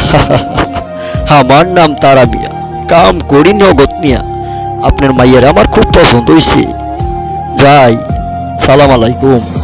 আমার নাম তারা মিয়া। কাম করি নগদ নিয়া। আপনার মাইয়ের আমার খুব পছন্দ হয়েছে যাই, সালাম আলাইকুম।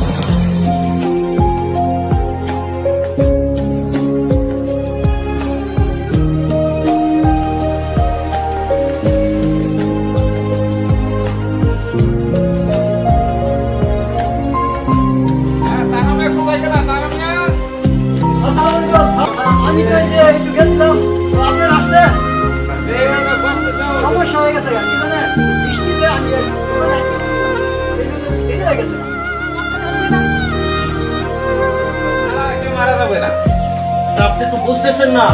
বুঝতেছেন না?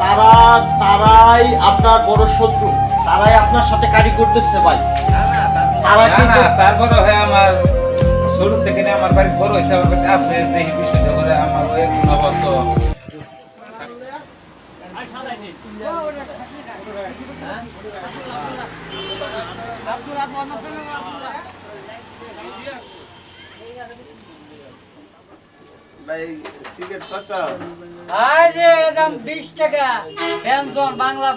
তারা তারাই আপনার বড় শত্রু। তারাই আপনার সাথে কারি করতেছে ভাই। তারা কিন্তু তারপরে হয় আমার শুরু থেকে নিয়ে আমার বাড়ি বড় হয়েছে আমার কাছে আছে দেখি বিষয়টা করে আমার গুণগত ভাই সিগারেট কত আরে দাম বিশ টাকা পেনশন বাংলা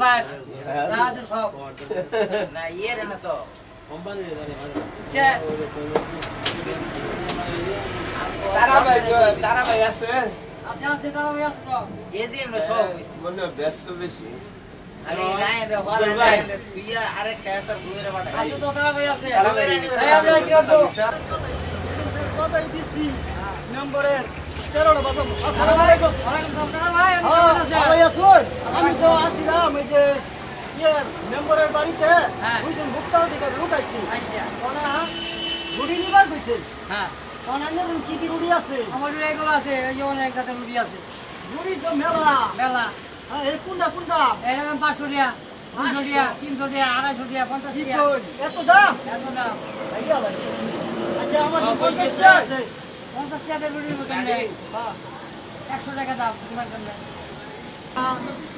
আছে সব না ইয়ে না তো তারা ভাই তারা ভাই আছে আছে আছে তারা ওই আছে তো এজিএম রে সব হইছে ব্যস্ত বেশি আরে নাই রে হরে রে তুইয়া আরে ক্যাসার গুয়ের বাটা আছে তো তারা ওই আছে তারা ভাই এই আমরা কি দিচ্ছি নম্বরের আমি তো আসছিলাম এই যে মেম্বারের বাড়িতে। দুইজন ভুক্তা অধিকার লোক ওনা রুটি নিবার কইছে হ্যাঁ কি কি রুটি আছে আমার এগুলো আছে যে অনেক জাতের রুটি আছে রুটি তো মেলা বেলা হ্যাঁ এই কোনটা কোনটা এটা দাম পাঁচশো টাকা দুশো টাকা তিনশো টাকা আড়াইশো টাকা পঞ্চাশ এত দাম এত দাম আচ্ছা আমার তো পঞ্চাশটা আছে পঞ্চাশ টাকা রুটির মতন নেই হ্যাঁ একশো টাকা দাম তোমার জন্য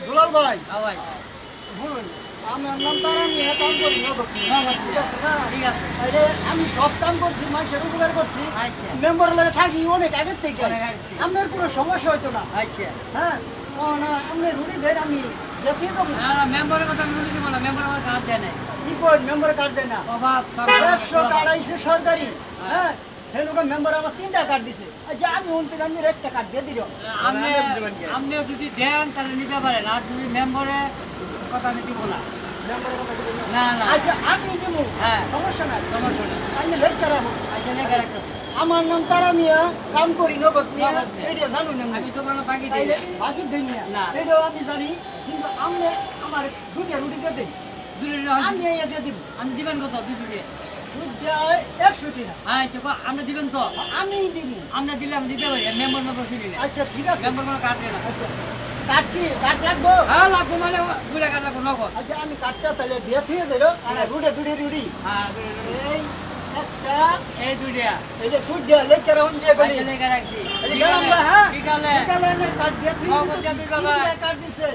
দুলাল ভাই। হ্যাঁ ভাই। শুনুন আমার নাম তারা নিয়ে কাম করি না? আছে। তাইলে আমি সব কাম করছি মানুষের উপকার করছি আচ্ছা। মেম্বার লাগে থাকি অনেক আগের থেকে। আপনার কোনো সমস্যা হইতো না? আচ্ছা। হ্যাঁ? না আপনি রুটি দেন আমি দেখিয়ে দেবো। না না মেম্বারের কথা আমি বলে দিব না মেম্বার আমার কাজ দেয় নাই। কি মেম্বার কার্ড দেয় না? অভাব একশো কার্ড আইছে সরকারি হ্যাঁ? সেগুলো মেম্বার আমার তিনটা কার্ড দিছে। আচ্ছা আমি অন্তিম আমি একটা কার্ড দিয়ে দিল। আপনি আপনিও যদি দেন তাহলে নিতে পারেন। আর যদি মেম্বারে কথা আমি দিব না। মেম্বারের কথা দিবেন না। না না। আচ্ছা আমি দিব হ্যাঁ। সমস্যা নাই। সমস্যা নেই। আমি লেখতে রাখব। আচ্ছা রাখতেছি আমার নাম তারা মিয়া কাম করি নগদ নিয়ে। এটা জানুন আমি। আমি তো কোনো বাকি দিই বাকি দিন না। না। এটাও আমি জানি। কিন্তু আপনি আমার দুইটা রুটি দিয়ে দুটো আমি এই দিয়ে দিব। আপনি দিবেন কত? দুটো দিয়ে দেয় আচ্ছা আপনি দিবেন তো? আমি দিব। আপনি দিলে আমি দিতে পারি। মেম্বার মেম্বার না আচ্ছা ঠিক আছে। মেম্বার কোনো কার্ড দেয় না। আচ্ছা কাঠ কি? কাঠ রাখব হ্যাঁ লাগবো মানে দুটা কার্ড লাগবো নগদ। আচ্ছা আমি কাঠটা তাহলে দিয়ে থুয়ে দিল আর রুটে দুটি রুটি হ্যাঁ। এই একটা। এই দুইটা এই যে দুধ দেওয়া লেখতে রাখুন যে বলি আচ্ছা লেখা রাখছি। হ্যাঁ? বিকালে। বিকালে দিয়ে দিয়ে। তুই। দিছে।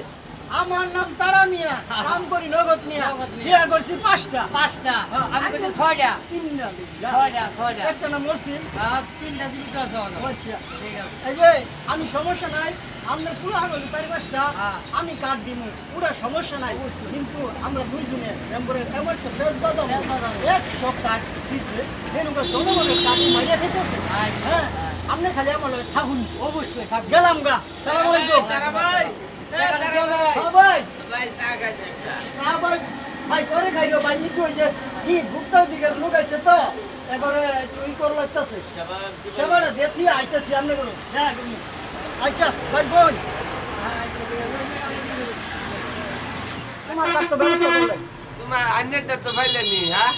আমার নাম তারা মিয়া কাম করি নগদ মিয়া। বিয়া করছি পাঁচটা। পাঁচটা। হ্যাঁ, আমি। করছি ছয়টা। তিনটা। ছয়টা ছয়টা। একটা নাম মরসিন আর তিনটা জীবিত আছে আচ্ছা। ঠিক আছে। এই যে আমি সমস্যা নাই। আপনার পুরো আঙুল চারি পাঁচটা। হ্যাঁ। আমি কাঠ দিব পুরো সমস্যা নাই। কিন্তু আমরা দুইজনে মেম্বারের এমন একটা বেশ বাদাম। একশো কাঠ দিছে। সেরকম জনগণের কাঠ মারিয়া খেতেছে। আচ্ছা। হ্যাঁ আপনি খালি আমার থাকুন। অবশ্যই থাকবে গেলাম গা। সালাম আলাইকুম। ভাই। হ্যাঁ ভাই করে খাইলো ভাই একটু ওই যে কি দিকে লোক আইছে তো এবারে তুই করে লাগতেছে সেবারে দেখি আইতেছি আপনি করুন হ্যাঁ আচ্ছা ভাই বোন তোমার তো ব্যবস্থা তোমার আন্যটা তো পাইলেনি হ্যাঁ।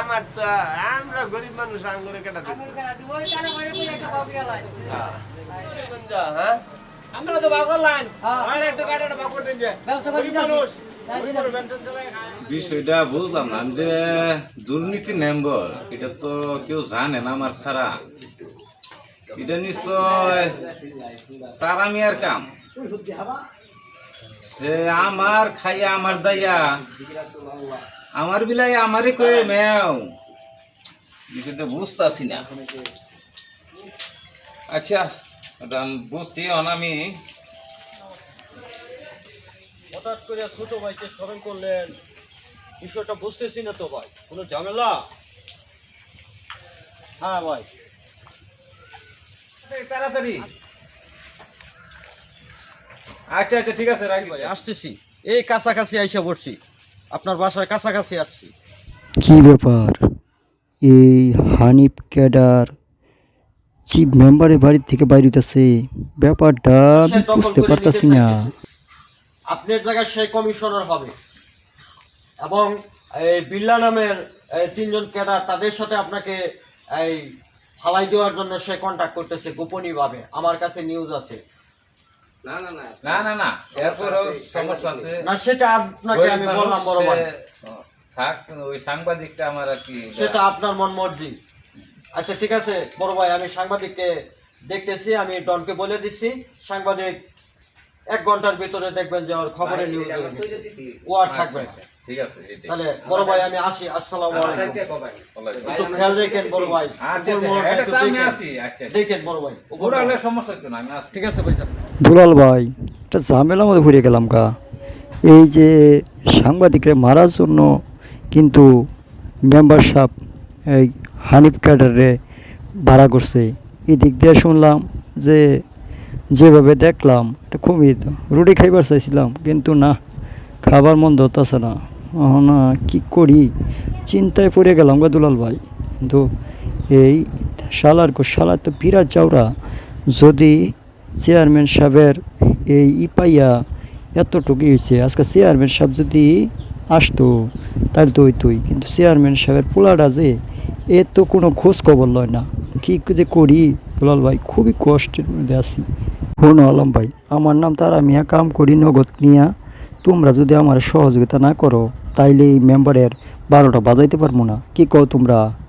আমার তো আমরা গরিব মানুষ আঙ্গুরে কেটা দেব। হ্যাঁ? আমরা তো বাগর লাইন। আর একটু গাড়িটা বাগর দিন যে ব্যবস্থা করে দিতেছি। তাই দিতেছি। বিষয়টা বুঝলাম না যে দুর্নীতি মেম্বার এটা তো কেউ জানে না আমার ছাড়া এটা নিশ্চয় তারা মিয়ার কাম। সে আমার খাইয়া আমার দাইয়া আমার বিলাই আমারই কয়ে মেও। বিষয়টা বুঝতেছি না। আচ্ছা এটা আমি বুঝছি আমি হঠাৎ করে ছোট ভাইকে স্মরণ করলেন। বিষয়টা বুঝতেছি না তো ভাই কোনো ঝামেলা? হ্যাঁ ভাই। তাড়াতাড়ি। আচ্ছা আচ্ছা ঠিক আছে রাখি ভাই আসতেছি। এই কাছাকাছি আইসা পড়ছি। আপনার বাসার কাছাকাছি আসছি। কি ব্যাপার? এই হানিফ ক্যাডার চিফ মেম্বারের বাড়ির থেকে বাইরে হইতাছে। ব্যাপারটা সে বুঝতে পারতাছি না। আপনার জায়গায় সেই কমিশনার হবে। এবং এই বিল্লা নামের তিনজন ক্যাডার তাদের সাথে আপনাকে এই ফালাই দেওয়ার জন্য সে কন্ট্যাক্ট করতেছে গোপনীয় ভাবে আমার কাছে নিউজ আছে। না না না এরপরেও সমস্যা আছে। না সেটা আপনাকে আমি বললাম বড় মানুষ, ভাই। সে- থাক ওই সাংবাদিকটা আমার আর কি সেটা আপনার মন মর্জি। আচ্ছা ঠিক আছে বড় ভাই আমি সাংবাদিককে দেখতেছি আমি ডনকে বলে দিচ্ছি। সাংবাদিক এক ঘণ্টার ভিতরে দেখবেন যে ওর খবরের নিউজ ও আর থাকবে। ঠিক আছে তাহলে বড় ভাই আমি আসি আসসালামু আলাইকুম। ওয়ালাইকুম একটু খেয়াল রেখেন বড় ভাই। আচ্ছা আচ্ছা তো দেখেন। আচ্ছা আচ্ছা। দেখেন বড় ভাই। সমস্যা হতো না আমি আছি ঠিক আছে ভাইজান দুলাল ভাই একটা ঝামেলার মধ্যে ঘুরে গেলাম কা এই যে সাংবাদিকরা মারার জন্য কিন্তু মেম্বার সাহেব এই হানিফ ক্যাডারে ভাড়া করছে। এই দিক দিয়ে শুনলাম যে যেভাবে দেখলাম, এটা খুবই রুটি খাইবার চাইছিলাম, কিন্তু না, খাবার মন ধরতেছে না। না কী করি? চিন্তায় পড়ে গেলাম গা দুলাল ভাই। কিন্তু এই শালার কো শালা তো বিরাট চাওরা যদি চেয়ারম্যান সাহেবের এই ইপাইয়া পাইয়া এতটুকুই হয়েছে আজকে চেয়ারম্যান সাহেব যদি আসতো তাহলে তো হইতোই। কিন্তু চেয়ারম্যান সাহেবের পোলাটা যে এ তো কোনো খোঁজ খবর লয় না। কী যে করি? দুলাল ভাই, খুবই কষ্টের মধ্যে আছি। হন, আলম ভাই, আমার নাম তারা মিয়া কাম করি নগদ নিয়া। তোমরা যদি আমার সহযোগিতা না করো, তাইলে এই মেম্বারের বারোটা বাজাইতে পারব না। কী কও তোমরা?